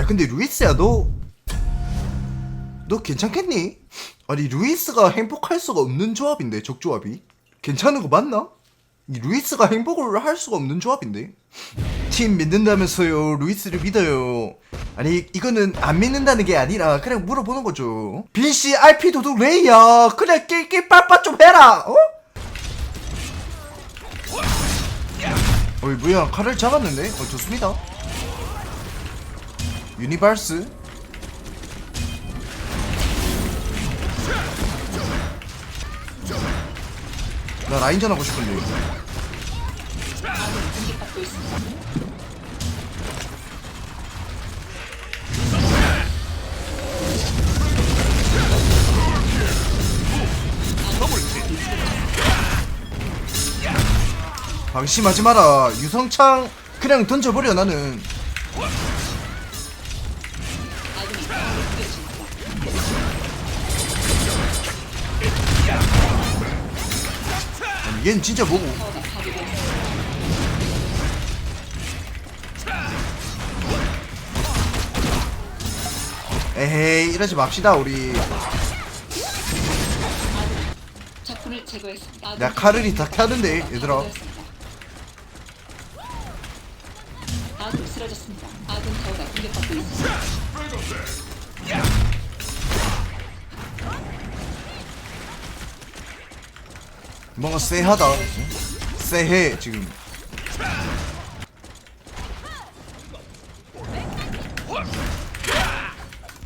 야 근데 루이스야 너 너 괜찮겠니? 아니 루이스가 행복할 수가 없는 조합인데 적조합이 괜찮은 거 맞나? 이 루이스가 행복을 할 수가 없는 조합인데 팀 믿는다면서요 루이스를 믿어요 아니 이거는 안 믿는다는 게 아니라 그냥 물어보는 거죠 빈씨 RP 도둑 레이야 그냥 낄낄 빨빨 좀 해라 어? 어이 뭐야 칼을 잡았는데? 어 좋습니다 유니발스? 나 라인전 하고 싶은데. 방심하지 마라. 유성창 그냥 던져버려 나는 얘는 진짜 뭐고 에헤이 이러지 맙시다 우리. 내가 카르리 다 켜는데 얘들아 아군 쓰러졌습니다. 아군 타워가 공격받고 있습니다. 뭔가 쎄하다 쎄해 지금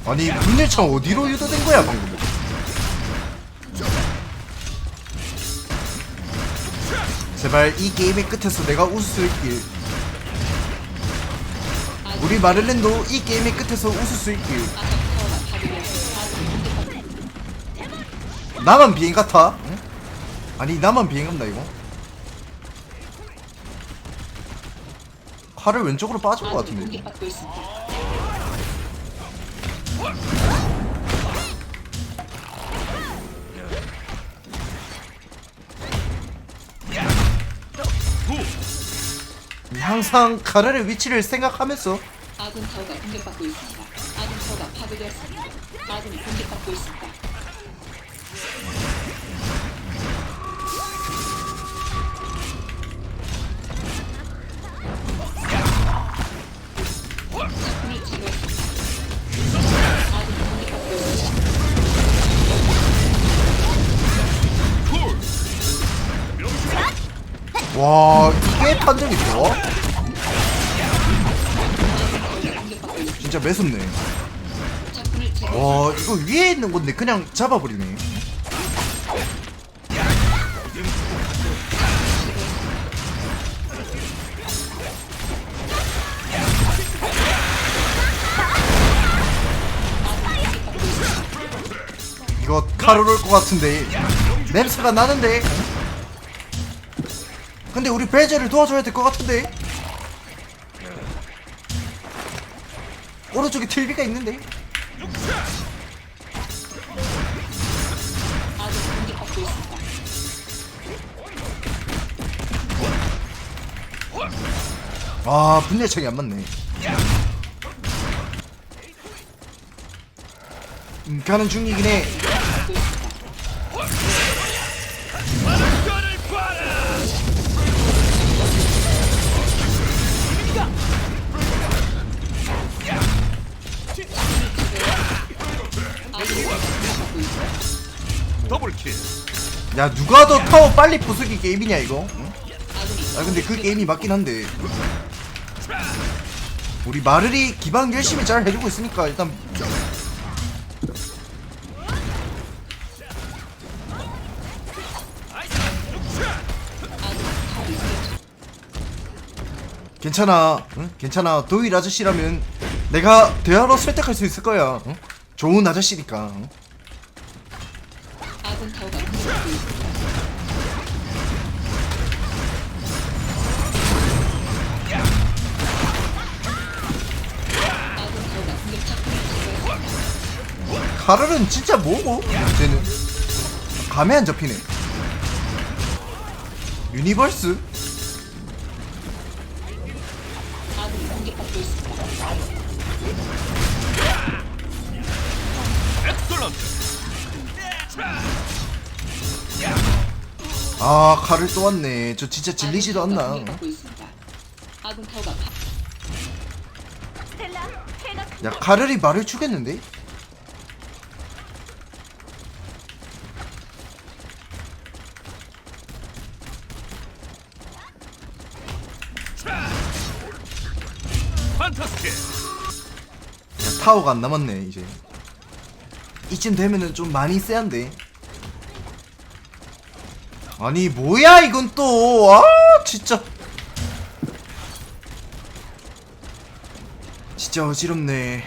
아니 분열창 어디로 유도된 거야 방금 제발 이 게임의 끝에서 내가 웃을 수 있길 우리 마를렌도 이 게임의 끝에서 웃을 수 있길. 나만 비행 같아? 응? 아니 나만 비행 간다 이거 칼을 왼쪽으로 빠진 것 같은데 이거. 항상 카르의 위치를 생각하면서 아군 타워가 공격받고 있습니다. 아군 타워가 파괴되었습니다. 아군이 공격받고 있습니다. 와 이게 판정이 좋아? 진짜 매섭네. 와 이거 위에 있는 건데 그냥 잡아버리네 이거 칼을 올것 같은데 냄새가 나는데 근데 우리 배제를 도와줘야 될 것 같은데 오른쪽에 틀비가 있는데. 아 분열창이 안 맞네 음, 가는 중이긴 해 더블킬 야 누가 더 타워 빨리 부수기 게임이냐 이거 응? 아 근데 그 게임이 맞긴 한데 우리 마르리 기방 열심히 잘 해주고 있으니까 일단 괜찮아 응? 괜찮아 도일 아저씨라면 내가 대화로 설득할 수 있을 거야 응? 좋은 아저씨니까 응? 타워가 공격 적군을 제거했습니다. 카를은 진짜 뭐고? 쟤는 감에 안 잡히네. 유니버스? 아군이 공격받고 있습니다. 아 칼을 또 왔네. 저 진짜 질리지도 않나. 야 카를이 말을 주겠는데? 판타스틱 야, 타워가 안 남았네 이제. 이쯤 되면은 좀 많이 세한데 아니 뭐야 이건 또 아 진짜 진짜 어지럽네.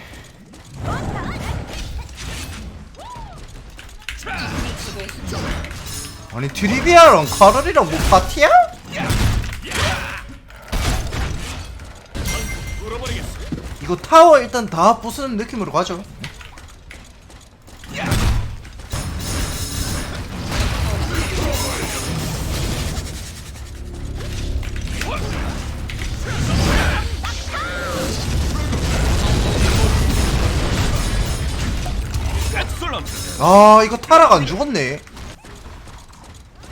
아니 트리비아랑 카를이랑 뭐 파티야? 이거 타워 일단 다 부수는 느낌으로 가죠 아 이거 타락 안 죽었네.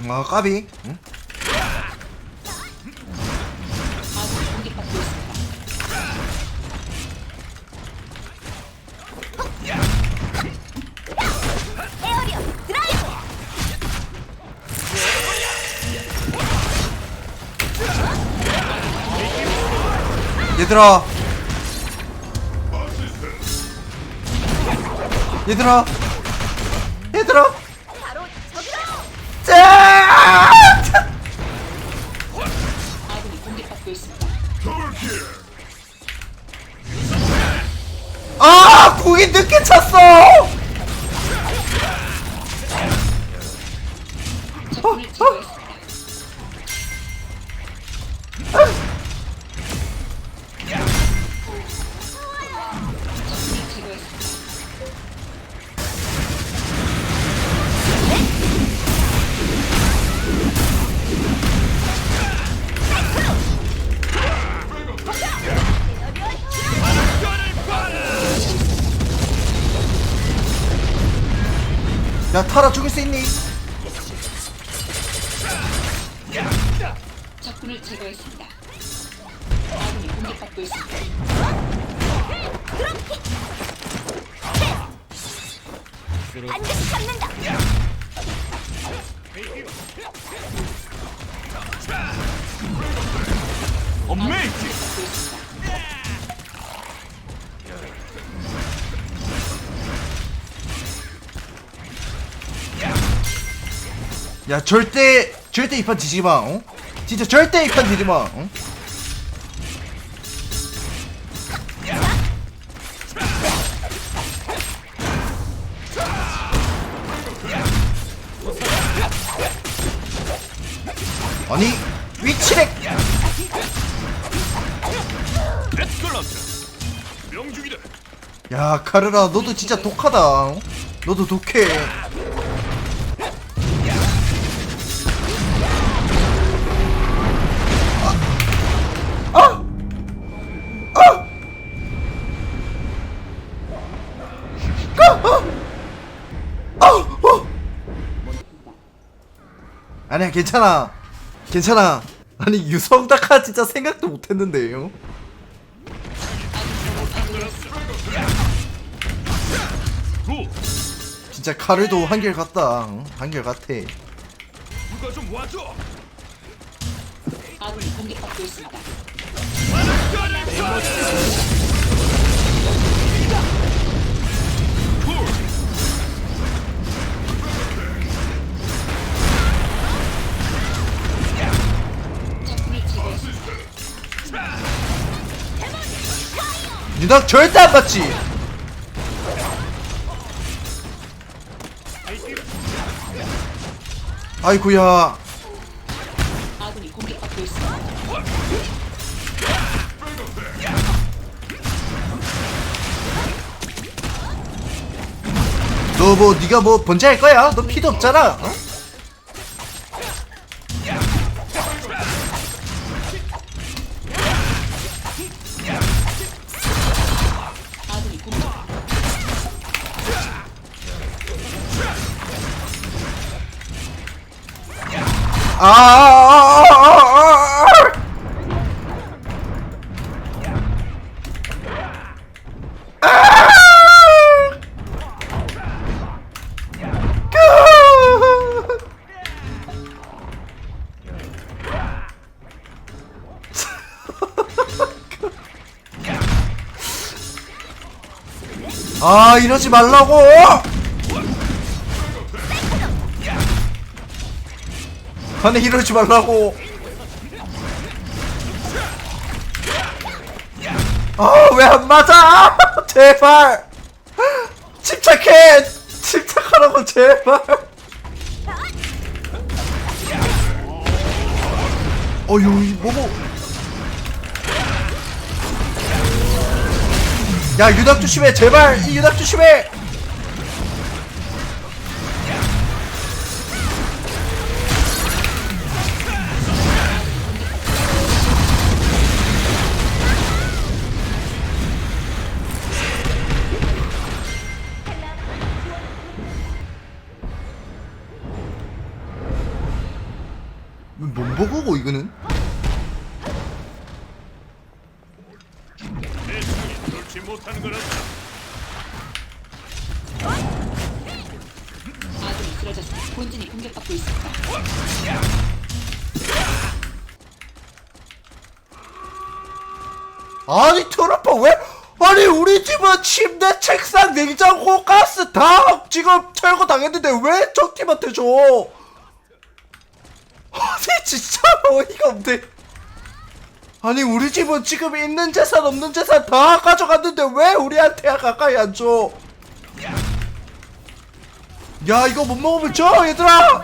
아 까비. 응? 얘들아. 얘들아 공격받고 있습니다. 아 궁이 늦게 찼어 야 타라 죽일 수 있니? 적군을 제거했습니다. 아군이 공격받고 있습니다. 반드시 잡는다. 어메이징 공격받고 있습니다. 야 절대 절대 이판 지지 마 어? 진짜 절대 이판 지지 마 어? 아니 위치렉 야 카르라 너도 진짜 독하다 어? 너도 독해 아니야 괜찮아. 괜찮아. 아니 유성다카 진짜 생각도 못했는데요? 구 진짜 카르도 한결 같다. 어? 한결 같아. 누가 좀 와줘. 아군이 공격받고 있습니다. 유낙 절대 안 맞지 아이고야 아군이 공격받고 있습니다. 너뭐 네가 뭐 번제할 거야? 너 피도 없잖아 어? 아, 아, 아, 아, 아. 아 이러지 말라고 아니 이러지 말라고. 아왜 안 맞아? 제발. 침착해. 침착하라고 제발. 이 뭐고. 야 유닥 조심해 제발. 이 유닥 조심해 뭔 보고고 이거는. 아니 트럼프 왜 아니 우리 집은 침대 책상 냉장고 가스 다 지금 철거 당했는데 왜 저 팀한테 줘 진짜 어이가 없네. 아니 우리 집은 지금 있는 재산 없는 재산 다 가져갔는데 왜 우리한테 가까이 안 줘? 야 이거 못 먹으면 져 얘들아.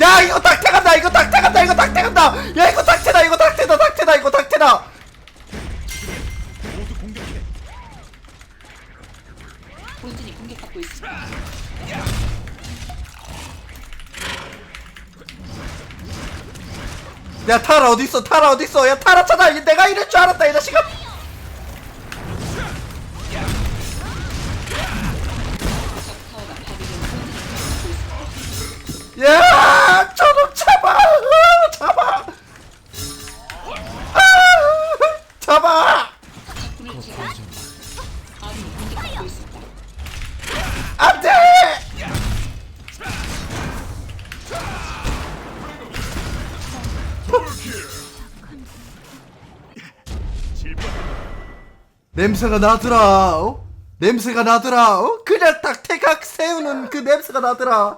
야 이거 이 야 타라 어딨어? 타라 어딨어? 야 타라 찾아. 내가 이럴 줄 알았다 이 자식아. 야 저놈 잡아. 으, 잡아. 아, 잡아. 안돼 냄새가 나더라 어? 냄새가 나더라 어? 그냥 닥태각 세우는 그 냄새가 나더라